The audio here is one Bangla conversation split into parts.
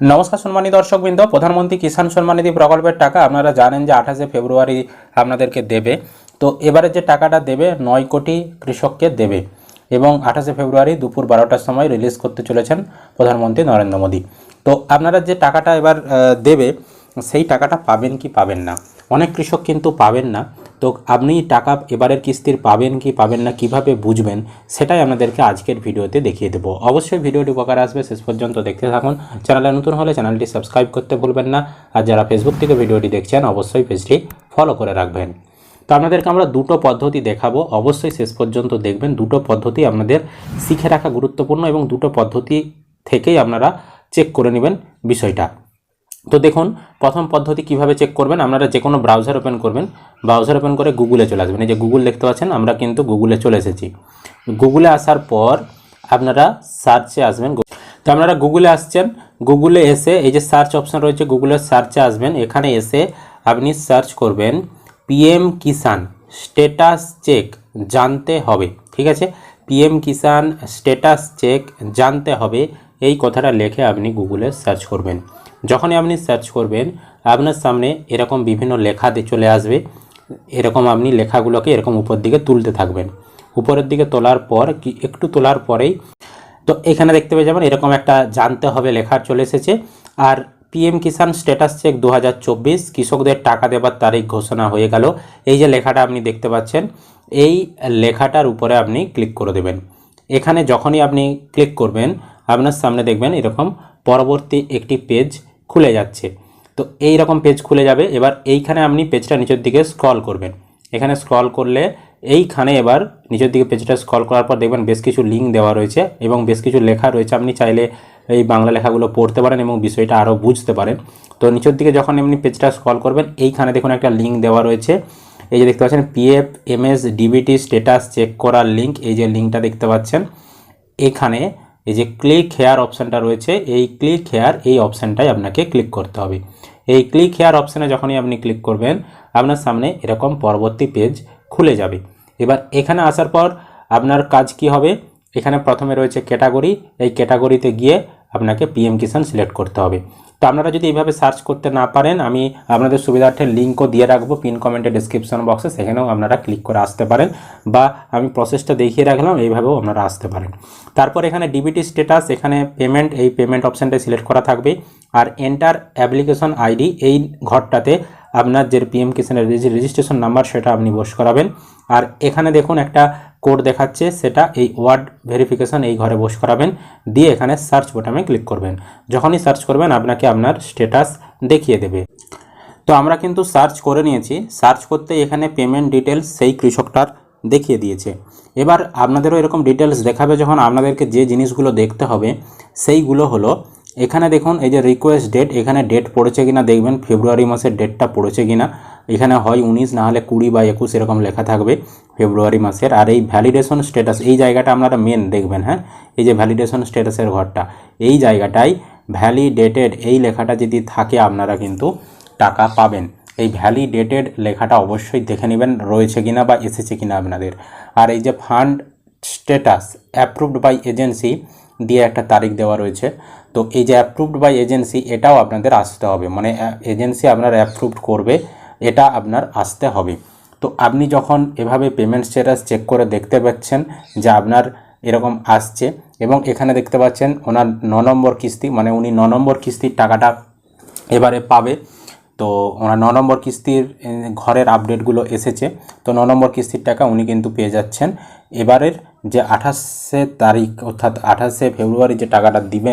নমস্কার সম্মানী দর্শকবৃন্দ, প্রধানমন্ত্রী কিষাণ সম্মানিধি প্রকল্পের টাকা আপনারা জানেন যে আঠাশে ফেব্রুয়ারি আপনাদেরকে দেবে। তো এবারে যে টাকাটা দেবে, নয় কোটি কৃষককে দেবে। এবং আঠাশে ফেব্রুয়ারি দুপুর বারোটার সময় রিলিজ করতে চলেছেন প্রধানমন্ত্রী নরেন্দ্র মোদী। তো আপনারা যে টাকাটা এবার দেবে, সেই টাকাটা পাবেন কি পাবেন না? অনেক কৃষক কিন্তু পাবেন না। তো আপনি টাকা এবারের কিস্তির পাবেন কি পাবেন না, কীভাবে বুঝবেন, সেটাই আপনাদেরকে আজকের ভিডিওতে দেখিয়ে দেবো। অবশ্যই ভিডিওটি উপকার আসবে, শেষ পর্যন্ত দেখতে থাকুন। চ্যানেলে নতুন হলে চ্যানেলটি সাবস্ক্রাইব করতে ভুলবেন না, আর যারা ফেসবুক থেকে ভিডিওটি দেখছেন, অবশ্যই পেজটি ফলো করে রাখবেন। তো আপনাদেরকে আমরা দুটো পদ্ধতি দেখাবো, অবশ্যই শেষ পর্যন্ত দেখবেন। দুটো পদ্ধতি আপনাদের শিখে রাখা গুরুত্বপূর্ণ এবং দুটো পদ্ধতি থেকেই আপনারা চেক করে নেবেন বিষয়টা। তো দেখুন, প্রথম পদ্ধতি কীভাবে চেক করবেন, আপনারা যে কোনো ব্রাউজার ওপেন করবেন ব্রাউজার ওপেন করে গুগলে চলে আসবেন। এই যে গুগল দেখতে পাচ্ছেন, আমরা কিন্তু গুগলে চলে এসেছি। গুগলে আসার পর আপনারা সার্চে আসবেন। তো আপনারা গুগলে আসছেন গুগলে এসে এই যে সার্চ অপশন রয়েছে গুগলের সার্চে আসবেন। এখানে এসে আপনি সার্চ করবেন পিএম কিষান স্টেটাস চেক জানতে হবে, ঠিক আছে? পিএম কিষান স্টেটাস চেক জানতে হবে, এই কথাটা লিখে আপনি গুগলে সার্চ করবেন। যখনই আপনি সার্চ করবেন, আপনার সামনে এরকম বিভিন্ন লেখা চলে আসবে। এরকম আপনি লেখাগুলোকে এরকম উপর দিকে তুলতে থাকবেন। উপরের দিকে তোলার পর কি একটু তোলার পরেই তো এখানে দেখতে পেয়ে যাবেন এরকম একটা জানতে হবে লেখা চলে এসেছে। আর পিএম কিষাণ স্ট্যাটাস চেক দু হাজার চব্বিশ, কৃষকদের টাকা দেবার তারিখ ঘোষণা হয়ে গেল। এই যে লেখাটা আপনি দেখতে পাচ্ছেন, এই লেখাটার উপরে আপনি ক্লিক করে দেবেন। এখানে যখনই আপনি ক্লিক করবেন, আপনার সামনে দেখবেন এরকম পরবর্তী একটি পেজ খুলে যাচ্ছে। তো এই রকম পেজ খুলে যাবে। এবার এইখানে আপনি পেজটা নিচের দিকে স্ক্রল করবেন। এখানে স্ক্রল করলে এইখানে এবার নিচের দিকে পেজটা স্ক্রল করার পর দেখবেন বেশ কিছু লিঙ্ক দেওয়া রয়েছে এবং বেশ কিছু লেখা রয়েছে। আপনি চাইলে এই বাংলা লেখাগুলো পড়তে পারেন এবং বিষয়টা আরও বুঝতে পারেন। তো নিচের দিকে যখন আপনি পেজটা স্ক্রল করবেন, এইখানে দেখুন একটা লিঙ্ক দেওয়া রয়েছে। এই যে দেখতে পাচ্ছেন PF MS DBT status check করার লিঙ্ক এই যে লিঙ্কটা দেখতে পাচ্ছেন। এখানে এই যে ক্লিক হেয়ার অপশানটা রয়েছে, এই ক্লিক হেয়ার এই অপশানটাই আপনাকে ক্লিক করতে হবে। এই ক্লিক হেয়ার অপশানে যখনই আপনি ক্লিক করবেন, আপনার সামনে এরকম পরবর্তী পেজ খুলে যাবে। এবার এখানে আসার পর আপনার কাজ কি হবে? এখানে প্রথমে রয়েছে ক্যাটাগরি এই ক্যাটাগরিতে গিয়ে আপনাকে পিএম কিষাণ সিলেক্ট করতে হবে। তো আপনারা যদি এইভাবে সার্চ করতে না পারেন, আমি আপনাদের সুবিধার্থে লিঙ্কও দিয়ে রাখব পিন কমেন্টে ডিসক্রিপশন বক্সে সেখানেও আপনারা ক্লিক করে আসতে পারেন বা আমি প্রসেসটা দেখিয়ে রাখলাম, এইভাবেও আপনারা আসতে পারেন। তারপর এখানে ডিবিটি স্ট্যাটাস এখানে পেমেন্ট এই পেমেন্ট অপশানটা সিলেক্ট করা থাকবে আর এন্টার অ্যাপ্লিকেশন আইডি এই ঘরটাতে আপনার যে পিএম কিষানের রেজিস্ট্রেশন নাম্বার সেটা আপনি বস করাবেন। আর এখানে দেখুন একটা কোড দেখাচ্ছে, সেটা এই ওয়ার্ড ভেরিফিকেশন এই ঘরে বস করাবেন, দিয়ে এখানে সার্চ বোটামে ক্লিক করবেন। যখনই সার্চ করবেন, আপনাকে আপনার স্ট্যাটাস দেখিয়ে দেবে। তো আমরা কিন্তু সার্চ করে নিয়েছি। সার্চ করতে এখানে পেমেন্ট ডিটেলস সেই কৃষকটার দেখিয়ে দিয়েছে। এবার আপনাদেরও এরকম ডিটেলস দেখাবে যখন আপনাদেরকে যে জিনিসগুলো দেখতে হবে, সেইগুলো হলো এখানে দেখুন, এই যে রিকোয়েস্ট ডেট এখানে ডেট পড়েছে কিনা দেখবেন, ফেব্রুয়ারি মাসের ডেটটা পড়েছে কিনা। এখানে হয় উনিশ, না হলে কুড়ি বা একুশ এরকম লেখা থাকবে ফেব্রুয়ারি মাসের। আর এই ভ্যালিডেশন স্ট্যাটাস এই জায়গাটা আপনারা মেন দেখবেন হ্যাঁ? এই যে ভ্যালিডেশন স্ট্যাটাসের ঘরটা, এই জায়গাটায় ভ্যালিডেটেড এই লেখাটা যদি থাকে আপনারা কিন্তু টাকা পাবেন। এই ভ্যালিডেটেড লেখাটা অবশ্যই দেখে নেবেন, রয়েছে কিনা বা এসেছে কিনা আপনাদের। আর এই যে fund status approved by agency দিয়ে একটা তারিখ দেওয়া রয়েছে। তো এই যে অ্যাপ্রুভড বাই এজেন্সি এটাও আপনাদের আসতে হবে। মানে এজেন্সি আপনার অ্যাপ্রুভড করবে, এটা আপনার আসতে হবে। তো আপনি যখন এভাবে পেমেন্ট স্ট্যাটাস চেক করে দেখতে পাচ্ছেন যে আপনার এরকম আসছে এবং এখানে দেখতে পাচ্ছেন ওনার ন নম্বর কিস্তি মানে উনি ন নম্বর কিস্তির টাকাটা এবারে পাবে। তো ওনার ন নম্বর কিস্তির ঘরের আপডেটগুলো এসেছে। তো ন নম্বর কিস্তির টাকা উনি কিন্তু পেয়ে যাচ্ছেন। এবারের যে আঠাশে তারিখ, অর্থাৎ আঠাশে ফেব্রুয়ারি যে টাকাটা দিবে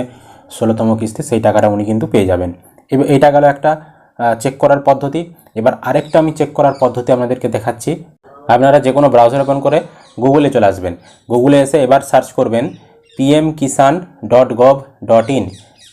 ষোলোতম কিস্তি, সেই টাকাটা উনি কিন্তু পেয়ে যাবেন। এবার এইটা গেল একটা চেক করার পদ্ধতি। এবার আরেকটা আমি চেক করার পদ্ধতি আপনাদেরকে দেখাচ্ছি। আপনারা যে কোনো ব্রাউজার ওপেন করে গুগলে চলে আসবেন। গুগলে এসে এবার সার্চ করবেন PM Kisan dot gov dot in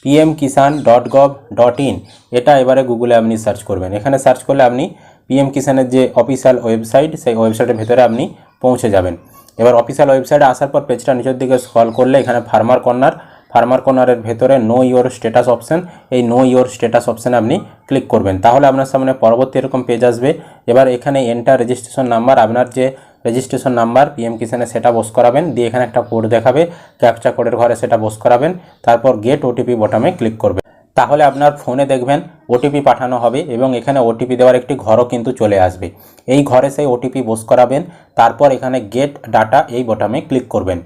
PM Kisan dot gov dot in এটা এবারে গুগলে আপনি সার্চ করবেন। এখানে সার্চ করলে আপনি পিএম কিষানের যে অফিসিয়াল ওয়েবসাইট সেই ওয়েবসাইটের ভেতরে আপনি পৌঁছে যাবেন। এবার অফিসিয়াল ওয়েবসাইটে আসার পর পেজটা নিচের দিকে স্ক্রল করলে এখানে ফার্মার কর্নার ফার্মার কর্নারের ভেতরে নো ইওর স্ট্যাটাস অপশান এই নো ইওর স্ট্যাটাস অপশানে আপনি ক্লিক করবেন। তাহলে আপনার সামনে পরবর্তী এরকম পেজ আসবে। এবার এখানে এন্টার রেজিস্ট্রেশন নাম্বার আপনার যে রেজিস্ট্রেশন নাম্বার পিএম কিষানে সেটা বস করাবেন। দিয়ে এখানে একটা কোড দেখাবে ক্যাপচা কোডের ঘরে সেটা বস করাবেন। তারপর গেট ওটিপি বটামে ক্লিক করবেন। তাহলে আপনার ফোনে দেখবেন ওটিপি পাঠানো হবে এবং এখানে ওটিপি দেওয়ার একটি ঘরও কিন্তু চলে আসবে। এই ঘরে সেই ওটিপি বোস করাবেন। তারপর এখানে গেট ডাটা এই বোটামে ক্লিক করবেন।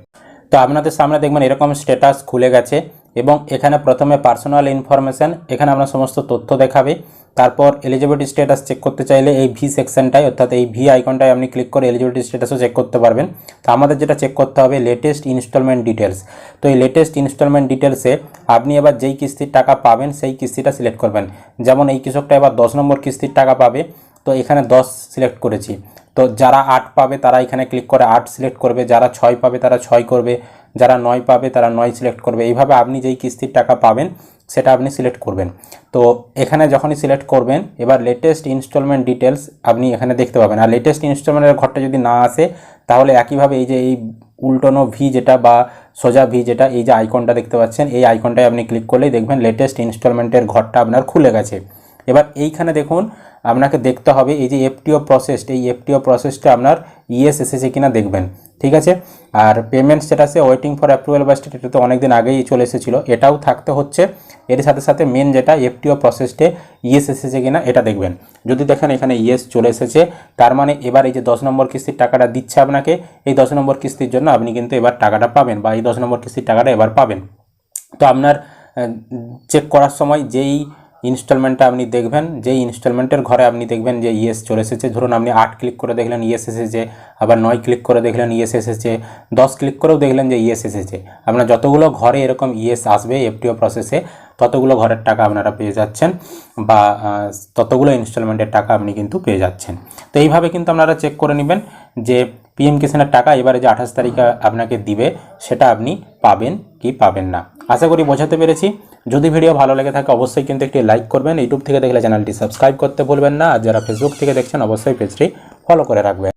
তো আপনাদের সামনে দেখবেন এরকম স্ট্যাটাস খুলে গেছে এবং এখানে প্রথমে পার্সোনাল ইনফরমেশান এখানে আপনার সমস্ত তথ্য দেখাবে। তারপর এলিজিবিলিটি স্ট্যাটাস চেক করতে চাইলে এই ভি সেকশনটায় অর্থাৎ এই ভি আইকনটায় আপনি ক্লিক করে এলিজিবিলিটি স্ট্যাটাসও চেক করতে পারবেন। তো আমাদের যেটা চেক করতে হবে লেটেস্ট ইনস্টলমেন্ট ডিটেলস তো এই লেটেস্ট ইনস্টলমেন্ট ডিটেলসে আপনি এবার যেই কিস্তির টাকা পাবেন, সেই কিস্তিটা সিলেক্ট করবেন। যেমন এই কৃষকটা এবার দশ নম্বর কিস্তির টাকা পাবে। তো এখানে দশ সিলেক্ট করেছি। তো যারা আট পাবে, তারা এখানে ক্লিক করে আট সিলেক্ট করবে। যারা ছয় পাবে, তারা ছয় করবে। যারা নয় পাবে, তারা নয় সিলেক্ট করবে। এইভাবে আপনি যেই কিস্তির টাকা পাবেন, সেটা আপনি সিলেক্ট করবেন। তো এখানে যখনই সিলেক্ট করবেন, এবার লেটেস্ট ইনস্টলমেন্ট ডিটেলস আপনি এখানে দেখতে পাবেন। আর লেটেস্ট ইনস্টলমেন্টের ঘরটা যদি না আসে, তাহলে একইভাবে এই যে এই উল্টোনো ভি যেটা বা সোজা ভি যেটা, এই যে আইকনটা দেখতে পাচ্ছেন, এই আইকনটায় আপনি ক্লিক করলেই দেখবেন লেটেস্ট ইনস্টলমেন্টের ঘরটা আপনার খুলে গেছে। এবার এইখানে দেখুন, আপনাকে দেখতে হবে এই যে এফটিও প্রসেস এই এফটিও প্রসেসটা আপনার ইএস এসেছে কিনা দেখবেন, ঠিক আছে? আর পেমেন্ট স্ট্যাটাসে ওয়েটিং ফর অ্যাপ্রুভাল বা স্টেট এটা তো অনেক দিন আগেই চলে এসেছিল, এটাও থাকতে হচ্ছে। এর সাথে সাথে মেন যেটা এফটিও প্রসেসটে ইএস এসেছে কিনা, এটা দেখবেন। যদি দেখেন এখানে ইএস চলে এসেছে, তার মানে এবার এই যে দশ নম্বর কিস্তির টাকাটা দিচ্ছে আপনাকে, এই দশ নম্বর কিস্তির জন্য আপনি কিন্তু এবার টাকাটা পাবেন, বা এই দশ নম্বর কিস্তির টাকাটা এবার পাবেন। তো আপনার চেক করার সময় যেই ইনস্টলমেন্টটা আপনি দেখবেন যেই ইনস্টলমেন্টের ঘরে আপনি দেখবেন যে ইএস চলে এসেছে। ধরুন আপনি আট ক্লিক করে দেখলেন ইএস এসেছে, আবার নয় ক্লিক করে দেখলেন ইএস এসেছে, দশ ক্লিক করেও দেখলেন যে ইএস এসেছে। আপনার যতগুলো ঘরে এরকম ইএস আসবে এফটিও প্রসেসে ততগুলো ঘরের টাকা আপনারা পেয়ে যাচ্ছেন, বা ততগুলো ইনস্টলমেন্টের টাকা আপনি কিন্তু পেয়ে যাচ্ছেন। তো এইভাবে কিন্তু আপনারা চেক করে নেবেন যে পিএম কিষানের টাকা এবারে যে আঠাশ তারিখে আপনাকে দিবে, সেটা আপনি পাবেন কি পাবেন না। আশা করি বোঝাতে পেরেছি। যদি ভিডিও ভালো লেগে থাকে, অবশ্যই কিন্তু একটি লাইক করবেন। ইউটিউব থেকে দেখলে চ্যানেলটি সাবস্ক্রাইব করতে ভুলবেন না। আর যারা ফেসবুক থেকে দেখছেন, অবশ্যই পেজটি ফলো করে রাখবেন।